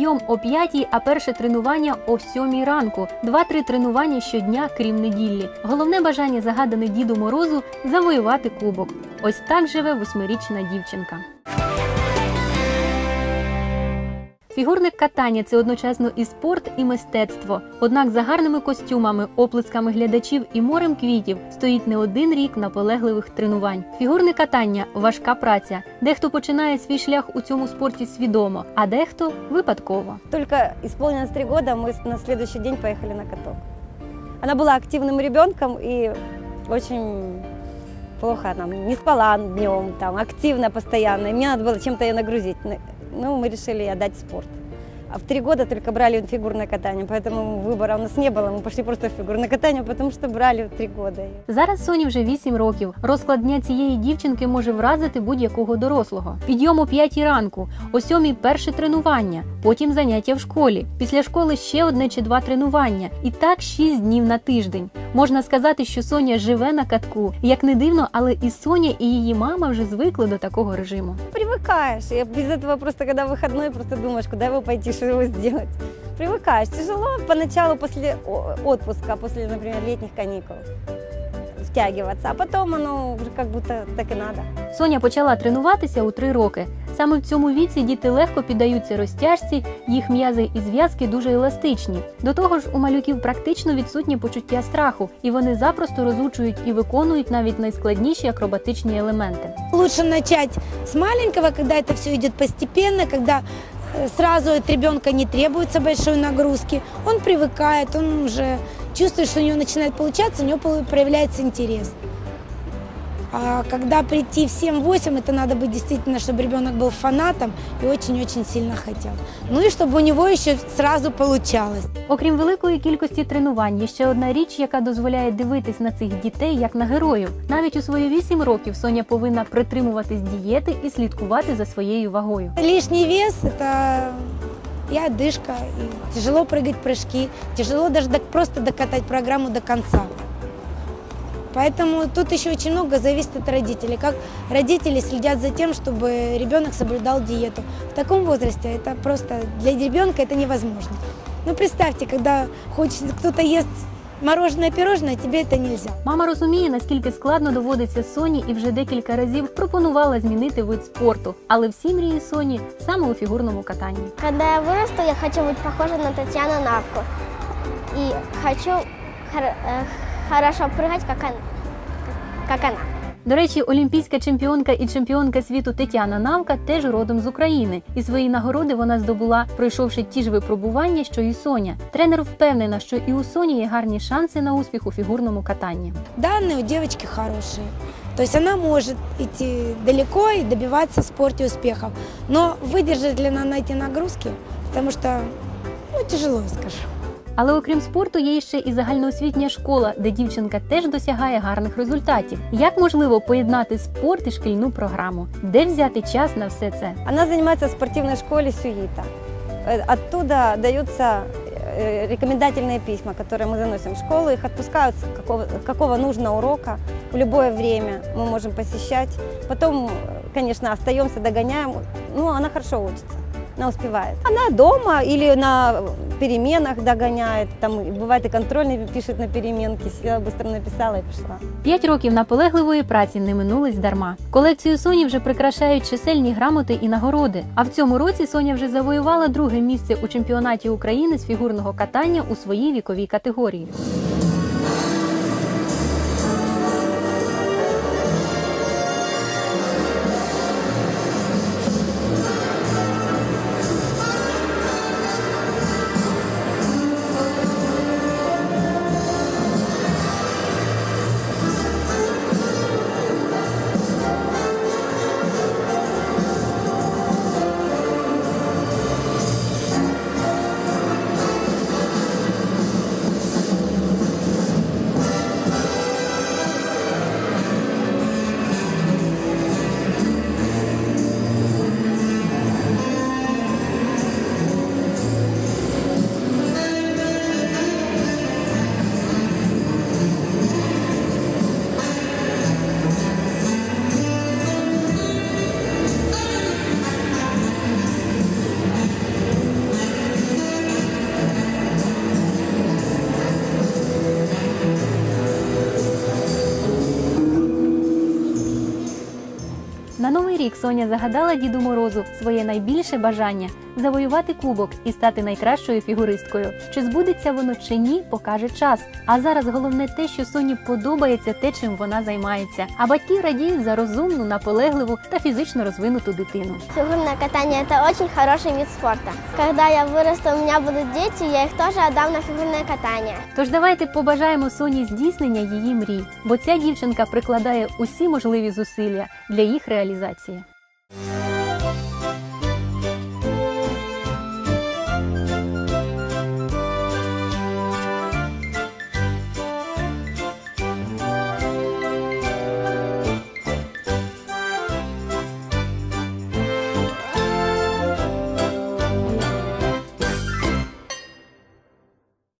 підйом о 5, а перше тренування о 7 ранку. Два-три тренування щодня, крім неділі. Головне бажання загадане Діду Морозу завоювати кубок. Ось так живе восьмирічна дівчинка. Фігурне катання це одночасно і спорт, і мистецтво. Однак за гарними костюмами, оплесками глядачів і морем квітів стоїть не один рік наполегливих тренувань. Фігурне катання важка праця. Дехто починає свій шлях у цьому спорті свідомо, а дехто випадково. Только исполнилось три года, мы с- на следующий день поехали на каток. Она была активным ребенком и очень плохо там, не спала днем, там, активно постоянно. И мне надо было чем-то ее нагрузить. Ну, мы решили ей отдать спорт. А в три года только брали фигурное катание, поэтому выбора у нас не было. Мы пошли просто в фигурное катание, потому что брали в три года. её. Зараз Соні вже 8 років. Розклад дня цієї дівчинки може вразити будь-якого дорослого. Підйом о 5 ранку, о 7 перше тренування, потім заняття в школі. Після школи ще одне чи два тренування. І так 6 днів на тиждень. Можна сказати, що Соня живе на катку. Як не дивно, але і Соня, і її мама вже звикли до такого режиму. Привыкаешь. И без этого просто, когда выходной, просто думаешь, куда его пойти, что его сделать. Привыкаешь. Тяжело поначалу после о- отпуска, после, например, летних каникул втягиваться, а потом оно уже как будто так и надо. Соня почала тренуватися у три роки. Саме в цьому віці діти легко піддаються розтяжці, їх м'язи і зв'язки дуже еластичні. До того ж, у малюків практично відсутнє почуття страху, і вони запросто розучують і виконують навіть найскладніші акробатичні елементи. Лучше начать с маленького, когда это все идет постепенно, когда э, сразу от ребенка не требуется большой нагрузки. Он привыкает, он уже чувствует, что у него начинает получаться, у него полу- проявляется интерес. А когда прийти в 7-8, это надо быть действительно, чтобы ребенок был фанатом и очень-очень сильно хотел. Ну и чтобы у него еще сразу получалось. Окрім великої кількості тренувань, є ще одна річ, яка дозволяє дивитись на цих дітей як на героїв. Навіть у свої 8 років Соня повинна притримуватись дієти і слідкувати за своєю вагою. Лишний вес – это и одышка, и тяжело прыгать прыжки, тяжело даже док- просто докатать программу до конца. Поэтому тут еще очень много зависит от родителей. Как родители следят за тем, чтобы ребенок соблюдал диету. В таком возрасте это просто для ребенка это невозможно. Ну представьте, когда хочется, кто-то ест мороженое, пирожное, тебе это нельзя. Мама розуміє, наскільки складно доводиться Соні, і вже декілька разів пропонувала змінити вид спорту. Але всі мрії Соні саме у фігурному катанні. Когда я вырасту, я хочу быть похожа на Татьяну Навку. И хочу хор- э, хорошо прыгать, как она. Как она. До речі, олімпійська чемпіонка і чемпіонка світу Тетяна Навка теж родом з України, і свої нагороди вона здобула, пройшовши ті ж випробування, що і Соня. Тренер впевнена, що і у Соні є гарні шанси на успіх у фігурному катанні. Данные у девочки хорошие. То есть она может идти далеко и добиваться в спорте успехов. Но выдержит ли она на эти нагрузки? Потому что, ну, тяжело, скажу. Але окрім спорту, є ще і загальноосвітня школа, де дівчинка теж досягає гарних результатів. Як можливо поєднати спорт і шкільну програму? Де взяти час на все це? Она занимается в спортивной школе Сюита. Э, Оттуда даются э, рекомендательные письма, которые мы заносим в школу. Их отпускают с какого, какого нужно урока в любое время. Мы можем посещать. Потом, э, конечно, остаемся, догоняем. Ну, она хорошо учится. Она успевает. Она дома или на переменах догоняет. Там бывает и контрольный пишет на переменке. Села, быстро написала и пошла. П'ять років наполегливої праці не минулись дарма. Колекцію Соні вже прикрашають чисельні грамоти і нагороди. А в цьому році Соня вже завоювала друге місце у чемпіонаті України з фігурного катання у своїй віковій категорії. Рік Соня загадала Діду Морозу своє найбільше бажання завоювати кубок і стати найкращою фігуристкою. Чи збудеться воно чи ні, покаже час. А зараз головне те, що Соні подобається те, чим вона займається. А батьки радіють за розумну, наполегливу та фізично розвинуту дитину. Фигурное катание – это очень хороший вид спорта. Когда я вырасту, у меня будут дети, я их тоже отдам на фигурное катание. Тож давайте побажаємо Соні здійснення її мрій, бо ця дівчинка прикладає усі можливі зусилля для їх реалізації.